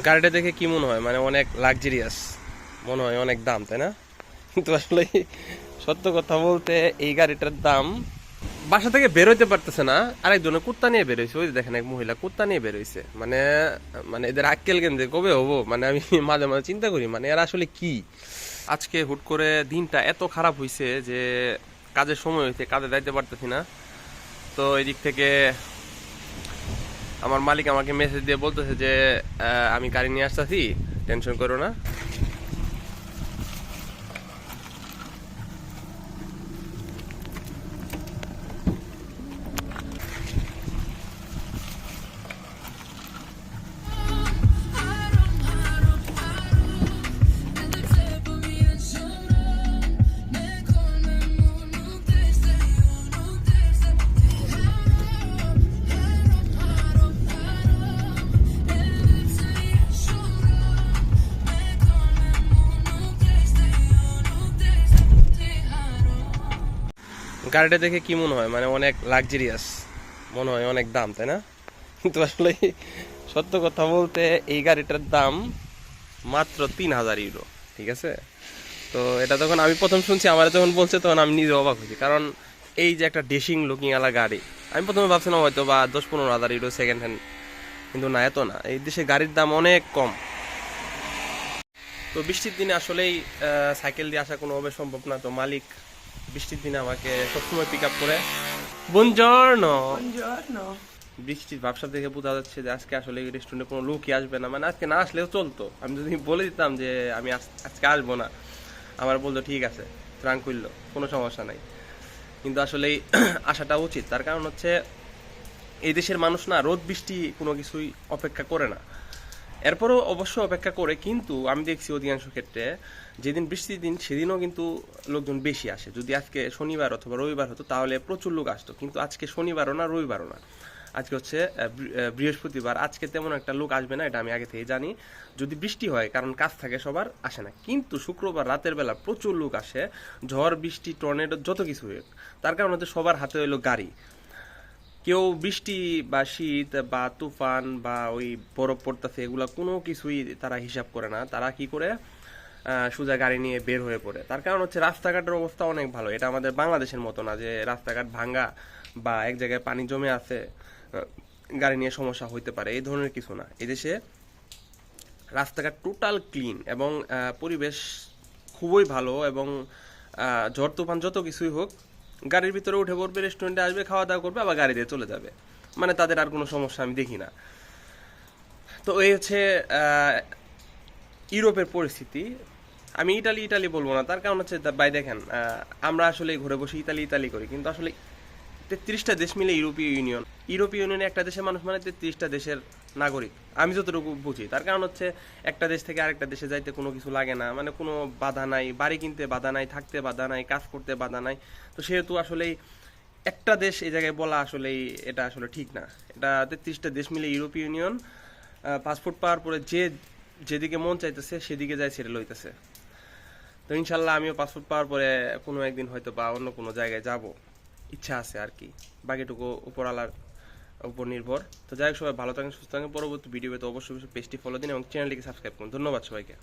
গাড়িটা দেখে কি মনে হয়? মানে অনেক লাক্সারিয়াস মনে হয় অনেক দাম, তাই না? কিন্তু আসলে সত্য কথা বলতে এই গাড়িটার দাম বাসা থেকে বেরোইতে পারতেছে না। আরেকজনে কুত্তা নিয়ে বেরোইছে ওই দেখেন এক মহিলা কুত্তা নিয়ে বেরোইছে মানে মানে এদের আক্কেল কেন্দ্রে কবে হব? মানে আমি মাঝে মাঝে চিন্তা করি মানে এরা আসলে কি? আজকে হুট করে দিনটা এত খারাপ হয়েছে যে কাজের সময় হয়েছে কাজে যাইতে পারতেছি না। তো এই দিক থেকে আমার মালিক আমাকে মেসেজ দিয়ে বলতেছে যে আমি গাড়ি নিয়ে আসতেছি টেনশন করো না। গাড়িটা দেখে কি মনে হয়? মানে অনেক লাক্সারিয়াস মনে হয়, অনেক দাম, তাই না? কিন্তু আসলে সত্য কথা বলতে এই গাড়িটার দাম মাত্র তিন হাজার ইউরো ঠিক আছে? তো এটা তখন আমি প্রথম শুনছি, আমার যখন বলছে তখন আমি নিজে অবাক হয়েছি। কারণ এই যে একটা ডেসিং লুকিং আলা গাড়ি, আমি প্রথমে ভাবছিলাম হয়তো বা দশ পনেরো হাজার ইউরো সেকেন্ড হ্যান্ড কিন্তু না, এত না। এই দেশে গাড়ির দাম অনেক কম। তো বৃষ্টির দিনে আসলেই সাইকেল দিয়ে আসা কোনোভাবে সম্ভব না। তো মালিক বৃষ্টির দিনে আমাকে সবসময় পিক আপ করে। বৃষ্টির ব্যবসা দেখে বোঝা যাচ্ছে যে আজকে আসলে এই রেস্টুরেন্টে কোনো লোকই আসবে না। মানে আজকে না আসলেও চলতো। আমি যদি বলে দিতাম যে আমি আজকে আসব না আমার বলতো ঠিক আছে ট্রাঙ্কুইল্লো কোনো সমস্যা নাই। কিন্তু আসলে আসাটা উচিত। তার কারণ হচ্ছে এই দেশের মানুষ না রোদ বৃষ্টি কোনো কিছুই অপেক্ষা করে না। এরপরও অবশ্য অপেক্ষা করে, কিন্তু আমি দেখছি অধিকাংশ ক্ষেত্রে যেদিন বৃষ্টির দিন, সেদিনও কিন্তু লোকজন বেশি আসে। যদি আজকে শনিবার অথবা রবিবার হতো, তাহলে প্রচুর লোক আসতো। কিন্তু আজকে শনিবারও না, রবিবারও না। আজকে হচ্ছে বৃহস্পতিবার। আজকে তেমন একটা লোক আসবে না, এটা আমি আগে থেকে জানি। যদি বৃষ্টি হয়, কারণ কাজ থাকে, সবার আসে না। কিন্তু শুক্রবার রাতের বেলা প্রচুর লোক আসে, ঝড়, বৃষ্টি, টর্নেডো, যত কিছু হোক। তার কারণ হচ্ছে সবার হাতে হলো গাড়ি। কেউ বৃষ্টি বা শীত বা তুফান বা ওই বরফ পড়তেছে, এগুলো কোনো কিছুই তারা হিসাব করে না। তারা কি করে? সোজা গাড়ি নিয়ে বের হয়ে পড়ে। তার কারণ হচ্ছে রাস্তাঘাটের অবস্থা অনেক ভালো। এটা আমাদের বাংলাদেশের মতো না যে রাস্তাঘাট ভাঙ্গা বা এক জায়গায় পানি জমে আছে গাড়ি নিয়ে সমস্যা হইতে পারে, এই ধরনের কিছু না। এদেশে রাস্তাঘাট টোটাল ক্লিন এবং পরিবেশ খুবই ভালো এবং ঝড় তুফান যত কিছুই হোক গাড়ির ভিতরে উঠে পড়বে রেস্টুরেন্টে আসবে, খাওয়া দাওয়া করবে, আবার গাড়ি দিয়ে চলে যাবে। মানে তাদের আর কোনো সমস্যা আমি দেখি না। তো এই হচ্ছে ইউরোপের পরিস্থিতি। আমি ইটালি ইটালি বলব না, তার কারণ হচ্ছে বাই ভাই দেখেন আমরা আসলে ঘুরে বসে ইতালি ইতালি করি, কিন্তু আসলে তেত্রিশটা দেশ মিলে ইউরোপীয় ইউনিয়ন। ইউরোপীয় ইউনিয়নে একটা দেশের মানুষ মানে তেত্রিশটা দেশের নাগরিক। আমি যতটুকু বুঝি। তার কারণ হচ্ছে, একটা দেশ থেকে আরেকটা দেশে যাইতে কোনো কিছু লাগে না। মানে কোনো বাধা নাই। বাড়ি কিনতে বাধা নাই, থাকতে বাধা নাই, কাজ করতে বাধা নাই। তো সেহেতু আসলেই একটা দেশ এই জায়গায় বলা আসলেই এটা আসলে ঠিক না। এটা তেত্রিশটা দেশ মিলে ইউরোপীয় ইউনিয়ন। পাসপোর্ট পাওয়ার পরে যে, যেদিকে মন চাইতেছে, সেদিকে যায় ছেড়ে লইতেছে। তো ইনশাল্লাহ আমিও পাসপোর্ট পাওয়ার পরে কোনো একদিন হয়তো বা অন্য কোনো জায়গায় যাব। ইচ্ছা আছে আর কি। বাকিটুকু উপর আলার উপর নির্ভর। তো যাই হোক, সবাই ভালো থাকেন, সুস্থ থাকেন। পরবর্তী ভিডিওতে অবশ্যই পেজটি ফলো দিন এবং চ্যানেলটিকে সাবস্ক্রাইব করুন। ধন্যবাদ সবাইকে।